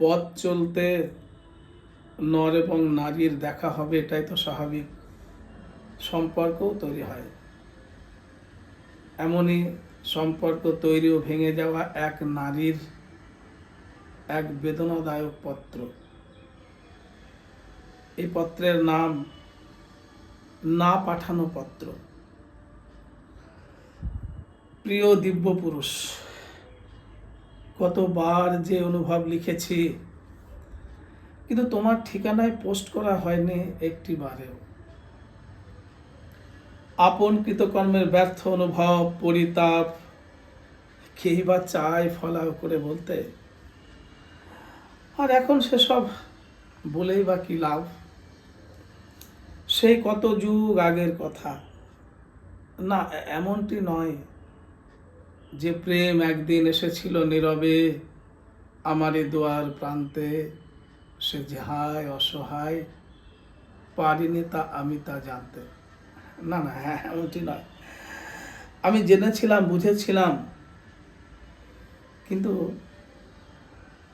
পথ চলতে নর এবং নারীর দেখা হবে, এটাই তো স্বাভাবিক। সম্পর্কও তৈরি হয়। এমনই সম্পর্ক তৈরি ও ভেঙে যাওয়া এক নারীর এক বেদনাদায়ক পত্র। এই পত্রের নাম না পাঠানো পত্র। প্রিয় দিব্য পুরুষ কতবার যে অনুভব লিখেছি। কিন্তু তোমার ঠিকানায় পোস্ট করা হয়নি একটি বারেও আপন কৃতকর্মের ব্যর্থ অনুভব, পরিতাপ কেই বা চায় ফলাও করে বলতে। আর এখন সেসব বলেই বা কি লাভ? সেই কত যুগ আগের কথা। না এমনটি নয়। যে প্রেম একদিন এসেছিল নীরবে আমার দোয়ার প্রান্তে, সে যেহায় অসহায়, পারিনি তা আমি তা জানতে। না না হ্যাঁ এমনটি নয়। আমি জেনেছিলাম, বুঝেছিলাম, কিন্তু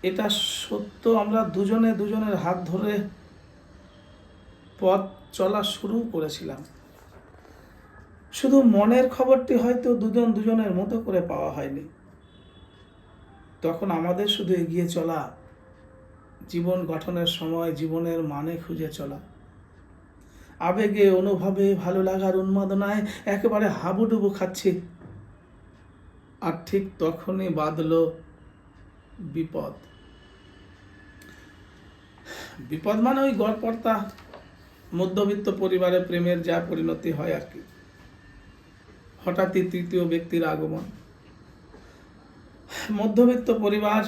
এটা সত্য আমরা দুজনে দুজনের হাত ধরে পথ চলা শুরু করেছিলাম। শুধু মনের খবরটি হয়তো দুজন দুজনের মতো করে পাওয়া হয়নি। তখন আমাদের শুধু এগিয়ে চলা, জীবন গঠনের সময় জীবনের মানে খুঁজে চলা। আবেগে, অনুভবে, ভালো লাগার উন্মাদনায় একেবারে হাবুডুবু খাচ্ছি। আর ঠিক তখনই বাঁধলো বিপদ। বিপদ মানে ওই গড়পর্তা মধ্যবিত্ত পরিবারে প্রেমের যা পরিণতি হয় আর কি। হঠাৎই তৃতীয় ব্যক্তির আগমন। মধ্যবিত্ত পরিবার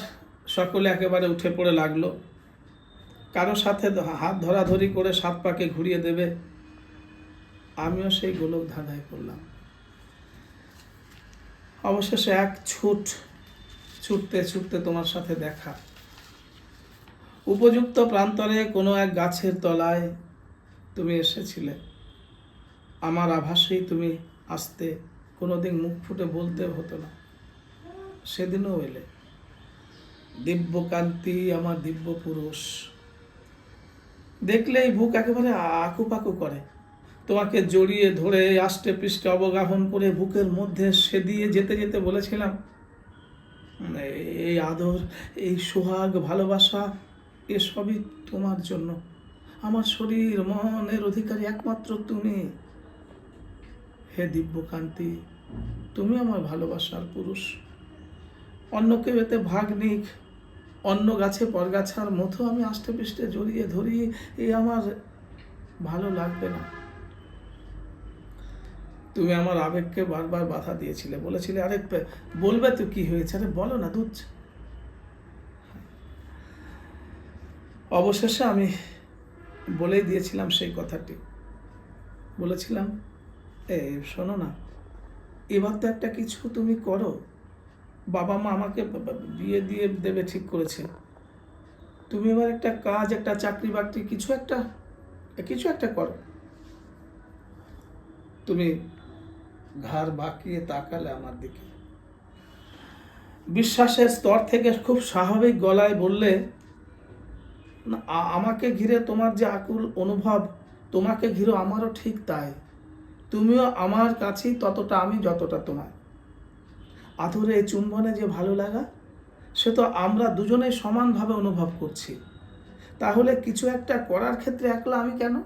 সকলে একেবারে উঠে পড়ে লাগল। কারও সাথে হাত ধরাধরি করে সাত পাকে ঘুরিয়ে দেবে, আমিও সেই গোলক ধাঁধায় করলাম অবশেষে এক ছুট ছুটতে ছুটতে তোমার সাথে দেখা। উপযুক্ত প্রান্তরে কোনো এক গাছের তলায় তুমি এসেছিলে। আমার আভাসেই তুমি আসতে কোনোদিন মুখ ফুটে বলতে হতো না। সেদিনও এলে। দিব্যকান্তি আমার দিব্য পুরুষ। দেখলেই বুক একেবারে আকুপাকু করে। তোমাকে জড়িয়ে ধরে আষ্টে পৃষ্ঠে অবগাহন করে বুকের মধ্যে সে দিয়ে যেতে যেতে বলেছিলাম উম, এই আদর এই সোহাগ ভালোবাসা এসবই তোমার জন্য। আমার শরীর মনের অধিকারী একমাত্র তুমি। হে দিব্যকান্তি, তুমি আমার ভালোবাসার পুরুষ। অন্য কেউ এতে ভাগ নিক, অন্য গাছে পরগাছার মতো আমি আষ্টে পৃষ্ঠে জড়িয়ে ধরি এই আমার ভালো লাগবে না। তুমি আমার আবেগকে বারবার বাধা দিয়েছিলে, বলেছিলে, আরে বলবে তো কি হয়েছে? আরে, বলো না দুধ অবশেষে আমি বলেই দিয়েছিলাম সেই কথাটি। বলেছিলাম এ, শোনো না। এবার তো একটা কিছু তুমি করো। বাবা মা আমাকে বিয়ে দিয়ে দেবে ঠিক করেছে। তুমি এবার একটা কাজ, একটা চাকরি বাকরি কিছু একটা কিছু একটা করো। তুমি ঘাড় বাঁকিয়ে তাকালে আমার দিকে। বিশ্বাসের স্তর থেকে খুব স্বাভাবিক গলায় বললে আমাকে ঘিরে তোমার যে আকুল অনুভব, তোমাকে ঘিরে আমারও ঠিক তাই। তুমিও আমার কাছেই ততটা আমি যতটা তোমার। এই চুম্বনে যে ভালো লাগা, সে তো আমরা দুজনেই সমানভাবে অনুভব করছি। তাহলে কিছু একটা করার ক্ষেত্রে একলা আমি কেন?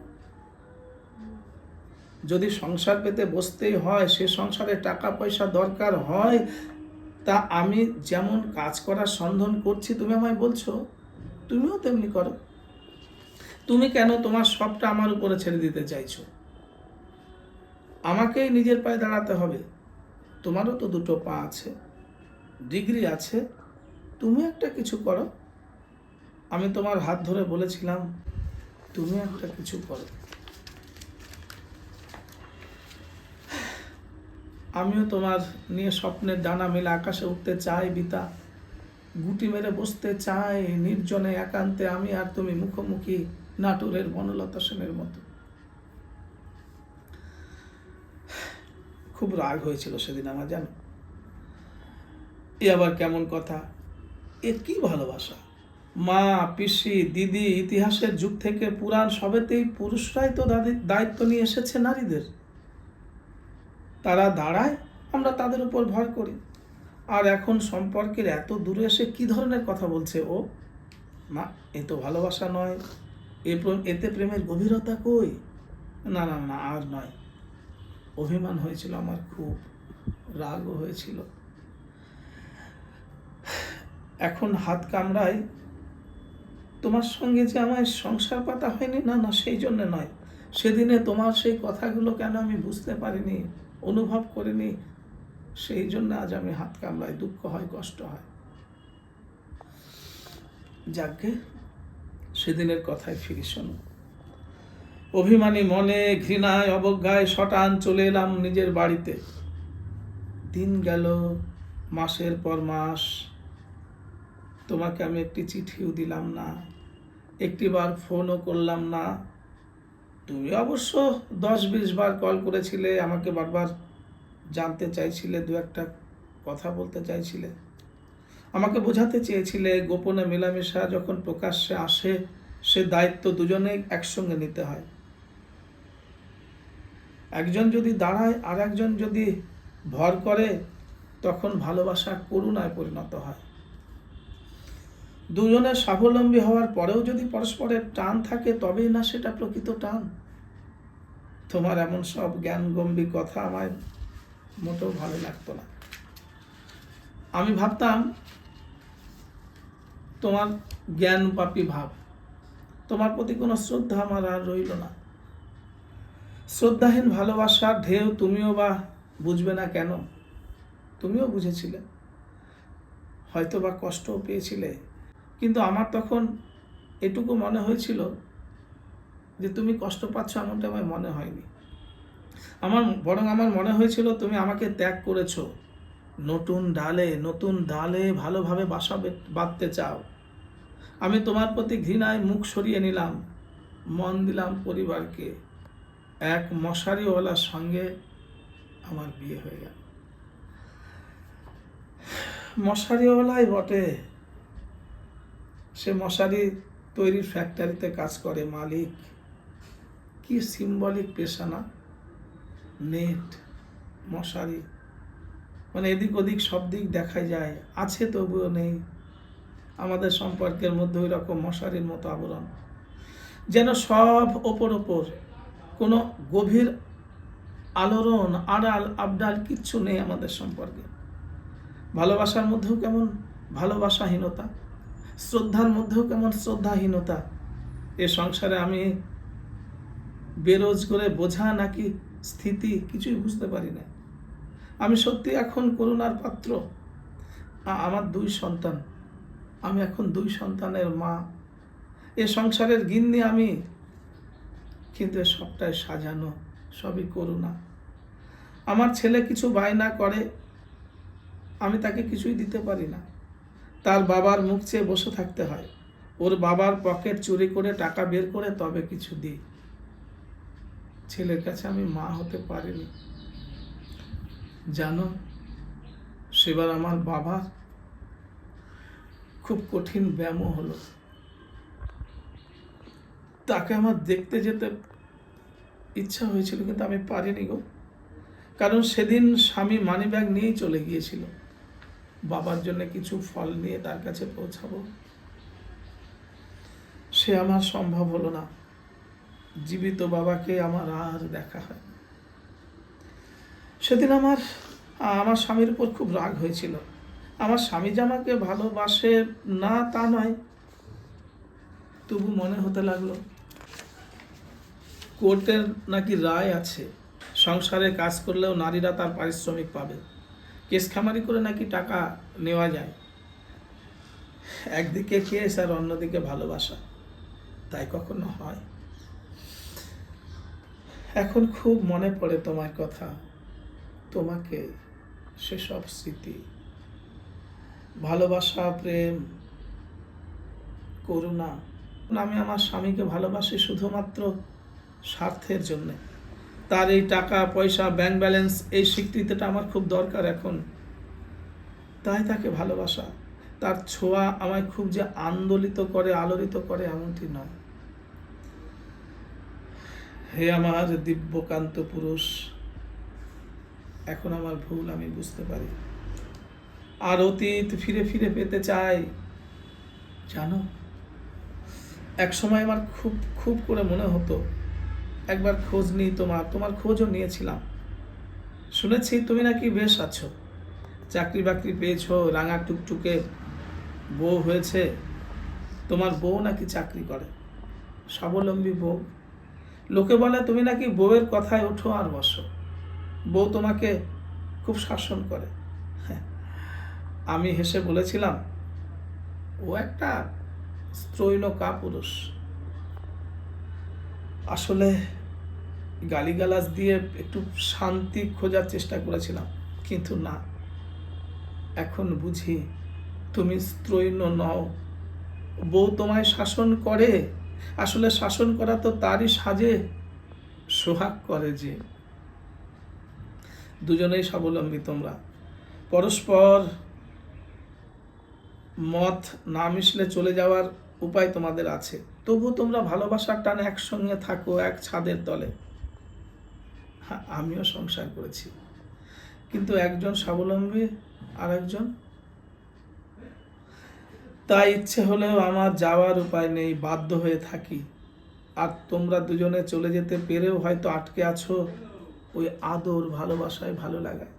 যদি সংসার পেতে বসতেই হয়, সে সংসারে টাকা পয়সা দরকার হয়, তা আমি যেমন কাজ করার সন্ধান করছি, তুমি আমায় বলছো, তুমিও তেমনি করো। তুমি কেন তোমার সবটা আমার উপরে ছেড়ে দিতে চাইছো? আমাকেই নিজের পায়ে দাঁড়াতে হবে। তোমারও তো দুটো পা আছে, ডিগ্রি আছে, তুমি একটা কিছু করো। আমি তোমার হাত ধরে বলেছিলাম, তুমি একটা কিছু করো। আমিও তোমার নিয়ে স্বপ্নের ডানা মেলে আকাশে উঠতে চাই, বিতা। গুটি মেরে বসতে চাই, নির্জনে একান্তে আমি আর তুমি মুখোমুখি নাটুরের বনলতা সেনের মতো। খুব রাগ হয়েছিল সেদিন আমার, জানো? এ আবার কেমন কথা? এ কি ভালোবাসা? মা, পিসি, দিদি, ইতিহাসের যুগ থেকে পুরাণ সবেতেই পুরুষরাই তো দায়িত্ব নিয়ে এসেছে নারীদের। তারা দাঁড়ায়, আমরা তাদের উপর ভর করি। আর এখন সম্পর্কের এত দূরে এসে কি ধরনের কথা বলছে ও? না এ তো ভালোবাসা নয়। এ এতে প্রেমের গভীরতা কই? না না না, আর নয়। অভিমান হয়েছিল, আমার খুব রাগও হয়েছিল। এখন হাত কামড়ায়, তোমার সঙ্গে যে আমার সংসার পাতা হয়নি, না না, সেই জন্য নয়। সেদিনে তোমার সেই কথাগুলো কেন আমি বুঝতে পারিনি, অনুভব করিনি, সেই জন্য আজ আমি হাত কামড়াই, দুঃখ হয়, কষ্ট হয়। যাকে সেদিনের কথায় ফিরি শোনো। অভিমানী মনে, ঘৃণায়, অবজ্ঞায়, শটান চলে এলাম নিজের বাড়িতে। দিন গেল, মাসের পর মাস। তোমাকে আমি একটি চিঠিও দিলাম না, একটিবার ফোনও করলাম না। তুমি অবশ্য দশ বিশ বার কল করেছিলে, আমাকে বারবার জানতে চাইছিলে, দু একটা কথা বলতে চাইছিলে। আমাকে বোঝাতে চেয়েছিলে, গোপনে মেলামেশা যখন প্রকাশ্যে আসে, সে দায়িত্ব দুজনেই একসঙ্গে নিতে হয়। একজন যদি দাঁড়ায় আর একজন যদি ভর করে, তখন ভালোবাসা করুণায় পরিণত হয়। দুজনের স্বাবলম্বী হওয়ার পরেও যদি পরস্পরের টান থাকে, তবেই না সেটা প্রকৃত টান। তোমার এমন সব জ্ঞান গম্ভীর কথা আমায় মোটেও ভালো লাগতো না। আমি ভাবতাম, তোমার জ্ঞান পাপী ভাব, তোমার প্রতি কোনো শ্রদ্ধা আমার আর রইল না। শ্রদ্ধাহীন ভালোবাসার ঢেউ, তুমিও বা বুঝবে না কেন? তুমিও বুঝেছিলে। হয়তো বা কষ্টও পেয়েছিলে। কিন্তু আমার তখন এটুকু মনে হয়েছিল যে, তুমি কষ্ট পাচ্ছ এমনটা আমার মনে হয়নি। আমার, বরং আমার মনে হয়েছিল, তুমি আমাকে ত্যাগ করেছ। নতুন ডালে নতুন ডালে ভালোভাবে বাসা বাঁধতে চাও। আমি তোমার প্রতি ঘৃণায় মুখ সরিয়ে নিলাম। মন দিলাম পরিবারকে। এক মশারিওয়ালার সঙ্গে আমার বিয়ে হয়ে গেল। মশারিওয়ালাই বটে। সে মশারি তৈরির ফ্যাক্টরিতে কাজ করে মালিক। কি সিম্বলিক পেশা না? নেট, মশারি। মানে এদিক ওদিক সব দিক দেখা যায়। আছে তবুও নেই। আমাদের সম্পর্কের মধ্যে ওই রকম মশারির মতো আবরণ। যেন সব ওপর ওপর কোনো গভীর আলোড়ন, আড়াল, আবডাল কিচ্ছু নেই আমাদের সম্পর্কে। ভালোবাসার মধ্যেও কেমন ভালোবাসাহীনতা? শ্রদ্ধার মধ্যেও কেমন শ্রদ্ধাহীনতা? এ সংসারে আমি বেরোজ করে বোঝা নাকি স্থিতি? কিছুই বুঝতে পারি না। আমি সত্যি এখন করুণার পাত্র। আমার দুই সন্তান। আমি এখন দুই সন্তানের মা। এ সংসারের গিন্নি আমি কিন্তু সবটাই সাজানো, সবই করুণা। আমার ছেলে কিছু বায়না করে, আমি তাকে কিছুই দিতে পারি না। তার বাবার মুখ চেয়ে বসে থাকতে হয়। ওর বাবার পকেট চুরি করে টাকা বের করে তবে কিছু দিই। ছেলের কাছে আমি মা হতে পারিনি। জানো, সেবার আমার বাবার খুব কঠিন ব্যায়ামও হলো। তাকে আমার দেখতে যেতে ইচ্ছা হয়েছিল, কিন্তু আমি পারিনি গো। কারণ সেদিন স্বামী মানি ব্যাগ নিয়েই চলে গিয়েছিল। বাবার জন্য কিছু ফল নিয়ে তার কাছে পৌঁছাবো। সে আমার সম্ভব হলো না। জীবিত বাবাকে আমার আর দেখা হয় সেদিন আমার আমার স্বামীর উপর খুব রাগ হয়েছিল। আমার স্বামী যে আমাকে ভালোবাসে না তা নয় তবু মনে হতে লাগল, কোর্টের নাকি রায় আছে, সংসারে কাজ করলেও নারীরা তার পারিশ্রমিক পাবে কেস খামারি করে নাকি টাকা নেওয়া যায়। একদিকে কেস আর অন্যদিকে ভালোবাসা, তাই কখনো হয়? এখন খুব মনে পড়ে তোমার কথা, তোমাকে সেসব স্মৃতি। ভালোবাসা, প্রেম, করুণা আমি আমার স্বামীকে ভালোবাসি শুধুমাত্র স্বার্থের জন্যে। তার এই টাকা, পয়সা ব্যাংক ব্যালেন্স এই স্বীকৃতিটা আমার খুব দরকার এখন। তাই তাকে ভালোবাসা। তার ছোঁয়া আমায় খুব যে আন্দোলিত করে, আলোড়িত করে এমনটি নয়। হে আমার দিব্যকান্ত পুরুষ, এখন আমার ভুল আমি বুঝতে পারি। আর অতীত ফিরে ফিরে পেতে চাই। জানো এক সময় আমার খুব খুব করে মনে হতো, একবার খোঁজ নিই তোমার তোমার খোঁজও নিয়েছিলাম। শুনেছি তুমি নাকি বেশ আছো। চাকরি বাকরি পেয়েছ, রাঙা টুকটুকে বউ হয়েছে, তোমার বউ নাকি চাকরি করে। স্বাবলম্বী বউ। লোকে বলে তুমি নাকি বউয়ের কথায় ওঠো আর বসো। বউ তোমাকে খুব শাসন করে। হ্যাঁ আমি হেসে বলেছিলাম, ও একটা স্ত্রৈণ কাপুরুষ আসলে গালিগালাজ দিয়ে একটু শান্তি খোঁজার চেষ্টা করেছিলাম, কিন্তু না। এখন বুঝি তুমি স্ত্রৈণ নও। বউ তোমায় শাসন করে, আসলে শাসন করা তো তারই সাজে, সোহাগ করে যে। দুজনেই স্বাবলম্বী তোমরা। পরস্পর মত না মিশলে চলে যাওয়ার উপায় তোমাদের আছে। তবু তোমরা ভালোবাসার টানে একসঙ্গে থাকো এক ছাদের তলে। হ্যাঁ আমিও সংসার করেছি। কিন্তু একজন স্বাবলম্বী আর একজন তাই ইচ্ছে হলেও আমার যাওয়ার উপায় নেই, বাধ্য হয়ে থাকি। আর তোমরা দুজনে চলে যেতে পেরেও হয়তো আটকে আছো ওই আদর ভালোবাসায় ভালো লাগায়।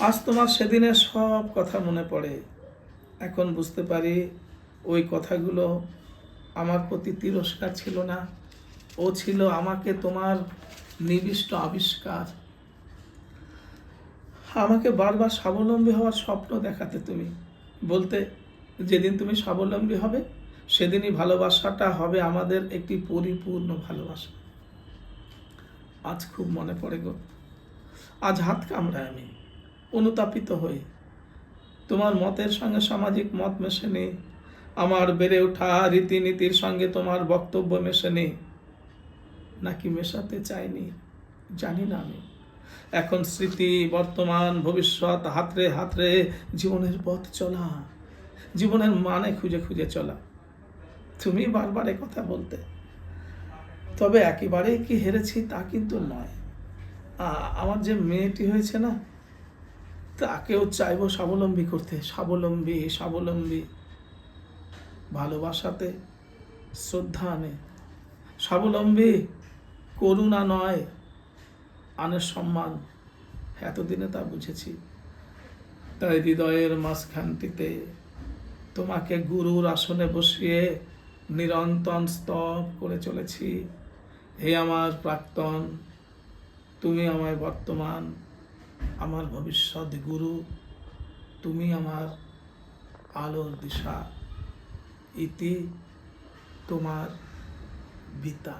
আজ তোমার সেদিনের সব কথা মনে পড়ে। এখন বুঝতে পারি ওই কথাগুলো আমার প্রতি তিরস্কার ছিল না। ও ছিল আমাকে তোমার নিবিষ্ট আবিষ্কার। আমাকে বারবার স্বাবলম্বী হওয়ার স্বপ্ন দেখাতে তুমি। বলতে, যেদিন তুমি স্বাবলম্বী হবে, সেদিনই ভালোবাসাটা হবে আমাদের একটি পরিপূর্ণ ভালোবাসা। আজ খুব মনে পড়ে গো। আজ হাত কামড়ায় আমি, অনুতাপিত হই তোমার মতের সঙ্গে সামাজিক মত মেশে নেই আমার বেড়ে ওঠা রীতিনীতির সঙ্গে তোমার বক্তব্য মেশে নেই নাকি মেশাতে চাইনি? জানি না আমি। এখন স্মৃতি, বর্তমান, ভবিষ্যৎ, হাতরে হাতরে জীবনের পথ চলা। জীবনের মানে খুঁজে খুঁজে চলা। তুমি বারবার কথা বলতে। তবে একেবারেই কি হেরেছি তা কিন্তু নয়। আমার যে মেয়েটি হয়েছে না তাকেও চাইব স্বাবলম্বী করতে। স্বাবলম্বী স্বাবলম্বী। ভালোবাসাতে শ্রদ্ধা আনে স্বাবলম্বী, করুণা নয়। আনের সম্মান এতদিনে তা বুঝেছি। তাই হৃদয়ের মাঝখানটিতে তোমাকে গুরুর আসনে বসিয়ে নিরন্তন স্তব করে চলেছি। হে আমার প্রাক্তন, তুমি আমায় বর্তমান আমার ভবিষ্যৎ গুরু তুমি আমার আলোর দিশা। ইতি তোমার বিতা